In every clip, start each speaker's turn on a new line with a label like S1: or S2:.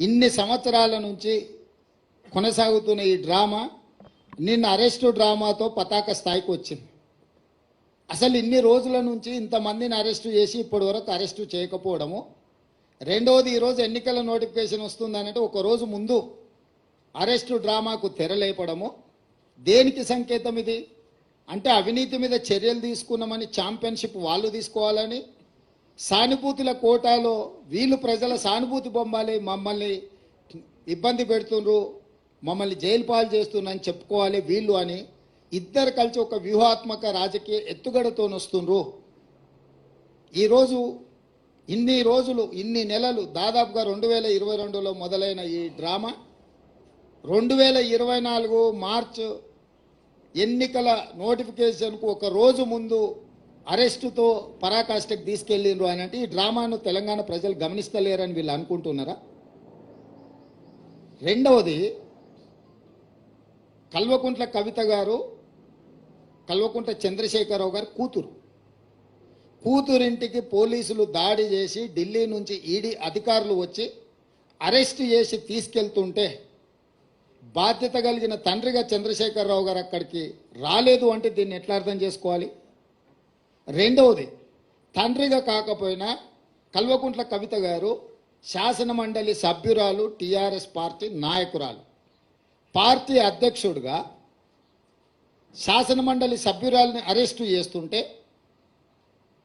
S1: ఇన్ని సంవత్సరాల నుంచి కొనసాగుతున్న ఈ డ్రామా నిన్న అరెస్టు డ్రామాతో పతాక స్థాయికి వచ్చింది. అసలు ఇన్ని రోజుల నుంచి ఇంతమందిని అరెస్టు చేసి ఇప్పటి వరకు అరెస్టు చేయకపోవడము రెండవది ఈరోజు ఎన్నికల నోటిఫికేషన్ వస్తుందనంటే ఒక రోజు ముందు అరెస్టు డ్రామాకు తెరలేపడము. దేనికి సంకేతం ఇది? అంటే అవినీతి మీద చర్యలు తీసుకున్నామని ఛాంపియన్షిప్ వాళ్ళు తీసుకోవాలని సానుభూతుల కోటాలో వీళ్ళు ప్రజల సానుభూతి బొమ్మాలి మమ్మల్ని ఇబ్బంది పెడుతుండ్రు మమ్మల్ని జైలు పాలు చేస్తున్నారని చెప్పుకోవాలి వీళ్ళు అని ఇద్దరు కలిసి ఒక వ్యూహాత్మక రాజకీయ ఎత్తుగడతో వస్తుండ్రు ఈరోజు ఇన్ని రోజులు ఇన్ని నెలలు దాదాపుగా రెండు వేల ఇరవై రెండులో మొదలైన ఈ డ్రామా రెండు వేల ఇరవై నాలుగు మార్చ్ ఎన్నికల నోటిఫికేషన్కు ఒక రోజు ముందు అరెస్టుతో పరాకాష్ఠకు తీసుకెళ్ళిండ్రు అని అంటే ఈ డ్రామాను తెలంగాణ ప్రజలు గమనిస్తలేరని వీళ్ళు అనుకుంటున్నారా? రెండవది కల్వకుంట్ల కవిత గారు కల్వకుంట్ల చంద్రశేఖరరావు గారు కూతురు. కూతురింటికి పోలీసులు దాడి చేసి ఢిల్లీ నుంచి ఈడీ అధికారులు వచ్చి అరెస్ట్ చేసి తీసుకెళ్తుంటే బాధ్యత కలిగిన తండ్రిగా చంద్రశేఖరరావు గారు అక్కడికి రాలేదు అంటే దీన్ని ఎట్లా అర్థం చేసుకోవాలి? రెండవది తండ్రిగా కాకపోయినా కల్వకుంట్ల కవిత గారు శాసన మండలి సభ్యురాలు టీఆర్ఎస్ పార్టీ నాయకురాలు. పార్టీ అధ్యక్షుడిగా శాసన మండలి సభ్యురాలని అరెస్టు చేస్తుంటే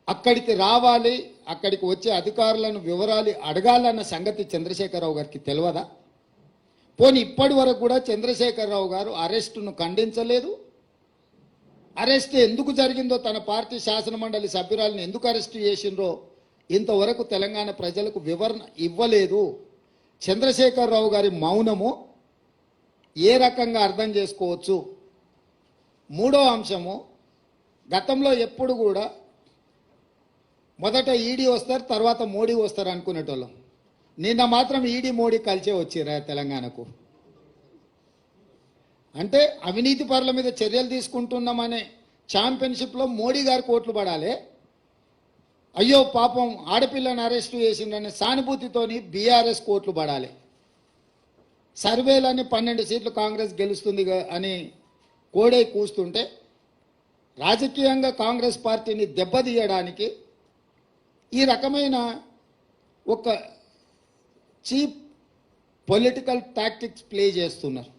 S1: అక్కడికి రావాలి అక్కడికి వచ్చే అధికారులను వివరాలు అడగాలన్న సంగతి చంద్రశేఖరరావు గారికి తెలియదా పోనీ ఇప్పటి వరకు కూడా చంద్రశేఖరరావు గారు అరెస్టును ఖండించలేదు అరెస్ట్ ఎందుకు జరిగిందో తన పార్టీ శాసన మండలి సభ్యురాలను ఎందుకు అరెస్ట్ చేసిండ్రో ఇంతవరకు తెలంగాణ ప్రజలకు వివరణ ఇవ్వలేదు. చంద్రశేఖరరావు గారి మౌనము ఏ రకంగా అర్థం చేసుకోవచ్చు? మూడో అంశము గతంలో ఎప్పుడు కూడా మొదట ఈడీ వస్తారు తర్వాత మోడీ వస్తారు అనుకునేటోళ్ళం. నిన్న మాత్రం ఈడీ మోడీ కలిసే వచ్చిరా తెలంగాణకు. అంటే అవినీతి పరుల మీద చర్యలు తీసుకుంటున్నామనే ఛాంపియన్షిప్లో మోడీ గారు కోట్లు పడాలి. అయ్యో పాపం ఆడపిల్లను అరెస్టు చేసిండనే సానుభూతితోని బీఆర్ఎస్ కోట్లు పడాలి. సర్వేలని పన్నెండు సీట్లు కాంగ్రెస్ గెలుస్తుంది అని కోడై కూస్తుంటే రాజకీయంగా కాంగ్రెస్ పార్టీని దెబ్బతీయడానికి ఈ రకమైన ఒక చీప్ పొలిటికల్ టాక్టిక్స్ ప్లే చేస్తున్నారు.